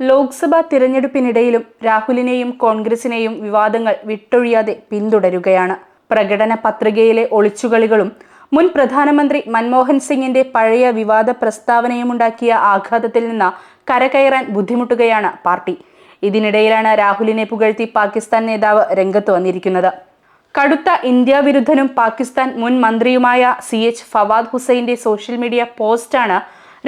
ലോക്സഭാ തിരഞ്ഞെടുപ്പിനിടയിലും രാഹുലിനെയും കോൺഗ്രസിനെയും വിവാദങ്ങൾ വിട്ടൊഴിയാതെ പിന്തുടരുകയാണ്. പ്രകടന പത്രികയിലെ ഒളിച്ചുകളികളും മുൻ പ്രധാനമന്ത്രി മൻമോഹൻ സിംഗിന്റെ പഴയ വിവാദ പ്രസ്താവനയുമുണ്ടാക്കിയ ആഘാതത്തിൽ നിന്ന് കരകയറാൻ ബുദ്ധിമുട്ടുകയാണ് പാർട്ടി. ഇതിനിടയിലാണ് രാഹുലിനെ പുകഴ്ത്തി പാകിസ്ഥാൻ നേതാവ് രംഗത്ത് വന്നിരിക്കുന്നത്. കടുത്ത ഇന്ത്യ വിരുദ്ധനും പാകിസ്ഥാൻ മുൻ മന്ത്രിയുമായ സി എച്ച് ഫവാദ് ഹുസൈന്റെ സോഷ്യൽ മീഡിയ പോസ്റ്റാണ്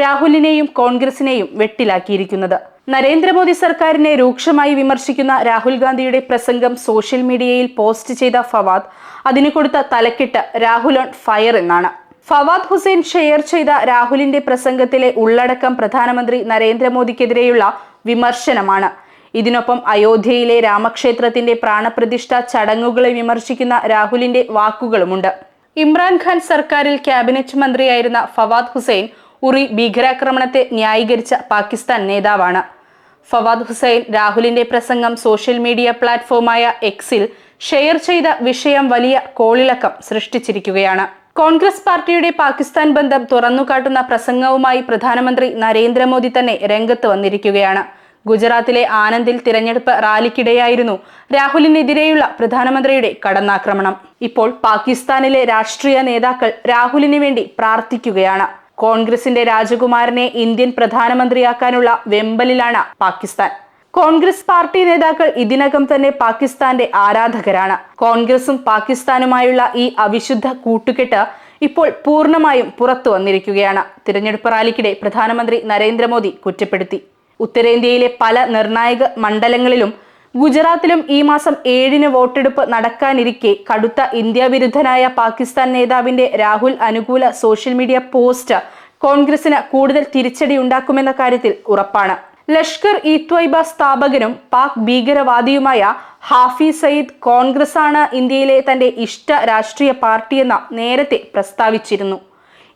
രാഹുലിനെയും കോൺഗ്രസിനെയും വെട്ടിലാക്കിയിരിക്കുന്നത്. നരേന്ദ്രമോദി സർക്കാരിനെ രൂക്ഷമായി വിമർശിക്കുന്ന രാഹുൽ ഗാന്ധിയുടെ പ്രസംഗം സോഷ്യൽ മീഡിയയിൽ പോസ്റ്റ് ചെയ്ത ഫവാദ് അതിന് കൊടുത്ത തലക്കെട്ട് രാഹുൽ ഓൺ ഫയർ എന്നാണ്. ഫവാദ് ഹുസൈൻ ഷെയർ ചെയ്ത രാഹുലിന്റെ പ്രസംഗത്തിലെ ഉള്ളടക്കം പ്രധാനമന്ത്രി നരേന്ദ്രമോദിക്കെതിരെയുള്ള വിമർശനമാണ്. ഇതിനൊപ്പം അയോധ്യയിലെ രാമക്ഷേത്രത്തിന്റെ പ്രാണപ്രതിഷ്ഠ ചടങ്ങുകളെ വിമർശിക്കുന്ന രാഹുലിന്റെ വാക്കുകളുമുണ്ട്. ഇമ്രാൻഖാൻ സർക്കാരിൽ ക്യാബിനറ്റ് മന്ത്രിയായിരുന്ന ഫവാദ് ഹുസൈൻ ഉറി ഭീകരാക്രമണത്തെ ന്യായീകരിച്ച പാകിസ്ഥാൻ നേതാവാണ്. ഫവാദ് ഹുസൈൻ രാഹുലിന്റെ പ്രസംഗം സോഷ്യൽ മീഡിയ പ്ലാറ്റ്ഫോമായ എക്സിൽ ഷെയർ ചെയ്ത വിഷയം വലിയ കോളിളക്കം സൃഷ്ടിച്ചിരിക്കുകയാണ്. കോൺഗ്രസ് പാർട്ടിയുടെ പാകിസ്ഥാൻ ബന്ധം തുറന്നുകാട്ടുന്ന പ്രസംഗവുമായി പ്രധാനമന്ത്രി നരേന്ദ്രമോദി തന്നെ രംഗത്ത് വന്നിരിക്കുകയാണ്. ഗുജറാത്തിലെ ആനന്ദിൽ തിരഞ്ഞെടുപ്പ് റാലിക്കിടെയായിരുന്നു രാഹുലിനെതിരെയുള്ള പ്രധാനമന്ത്രിയുടെ കടന്നാക്രമണം. ഇപ്പോൾ പാകിസ്ഥാനിലെ രാഷ്ട്രീയ നേതാക്കൾ രാഹുലിന് വേണ്ടി പ്രാർത്ഥിക്കുകയാണ്. കോൺഗ്രസിന്റെ രാജകുമാരനെ ഇന്ത്യൻ പ്രധാനമന്ത്രിയാക്കാനുള്ള വെമ്പലിലാണ് പാകിസ്ഥാൻ. കോൺഗ്രസ് പാർട്ടി നേതാക്കൾ ഇതിനകം തന്നെ പാകിസ്ഥാന്റെ ആരാധകരാണ്. കോൺഗ്രസും പാകിസ്ഥാനുമായുള്ള ഈ അവിശുദ്ധ കൂട്ടുകെട്ട് ഇപ്പോൾ പൂർണമായും പുറത്തു വന്നിരിക്കുകയാണ്. തിരഞ്ഞെടുപ്പ് റാലിക്കിടെ പ്രധാനമന്ത്രി നരേന്ദ്രമോദി കുറ്റപ്പെടുത്തി. ഉത്തരേന്ത്യയിലെ പല നിർണായക മണ്ഡലങ്ങളിലും ഗുജറാത്തിലും ഈ മാസം ഏഴിന് വോട്ടെടുപ്പ് നടക്കാനിരിക്കെ കടുത്ത ഇന്ത്യ വിരുദ്ധനായ പാകിസ്ഥാൻ നേതാവിന്റെ രാഹുൽ അനുകൂല സോഷ്യൽ മീഡിയ പോസ്റ്റ് കോൺഗ്രസിന് കൂടുതൽ തിരിച്ചടി ഉണ്ടാക്കുമെന്ന കാര്യത്തിൽ ഉറപ്പാണ്. ലഷ്കർ ഇ ത്വയ്ബ സ്ഥാപകനും പാക് ഭീകരവാദിയുമായ ഹാഫി സയ്യിദ് കോൺഗ്രസ് ആണ് ഇന്ത്യയിലെ തന്റെ ഇഷ്ട രാഷ്ട്രീയ പാർട്ടിയെന്ന നേരത്തെ പ്രസ്താവിച്ചിരുന്നു.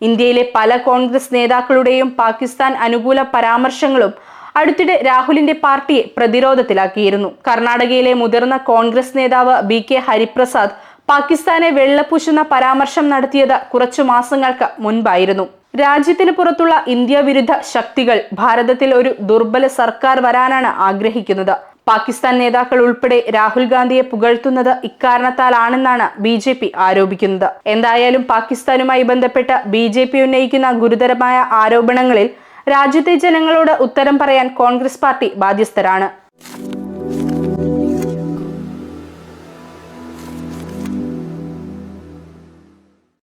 ഇന്ത്യയിലെ പല കോൺഗ്രസ് നേതാക്കളുടെയും പാകിസ്ഥാൻ അനുകൂല പരാമർശങ്ങളും അടുത്തിടെ രാഹുലിന്റെ പാർട്ടിയെ പ്രതിരോധത്തിലാക്കിയിരുന്നു. കർണാടകയിലെ മുതിർന്ന കോൺഗ്രസ് നേതാവ് ബി കെ ഹരിപ്രസാദ് പാകിസ്ഥാനെ വെള്ളപൂശുന്ന പരാമർശം നടത്തിയത് കുറച്ചു മാസങ്ങൾക്ക് മുൻപായിരുന്നു. രാജ്യത്തിന് പുറത്തുള്ള ഇന്ത്യ വിരുദ്ധ ശക്തികൾ ഭാരതത്തിൽ ഒരു ദുർബല സർക്കാർ വരാനാണ് ആഗ്രഹിക്കുന്നത്. പാകിസ്ഥാൻ നേതാക്കൾ ഉൾപ്പെടെ രാഹുൽ ഗാന്ധിയെ പുകഴ്ത്തുന്നത് ഇക്കാരണത്താലാണെന്നാണ് ബി ജെ പി ആരോപിക്കുന്നത്. എന്തായാലും പാകിസ്ഥാനുമായി ബന്ധപ്പെട്ട ബി ജെ പി ഉന്നയിക്കുന്ന ഗുരുതരമായ ആരോപണങ്ങളിൽ രാജ്യത്തെ ജനങ്ങളോട് ഉത്തരം പറയാൻ കോൺഗ്രസ് പാർട്ടി ബാധ്യസ്ഥരാണ്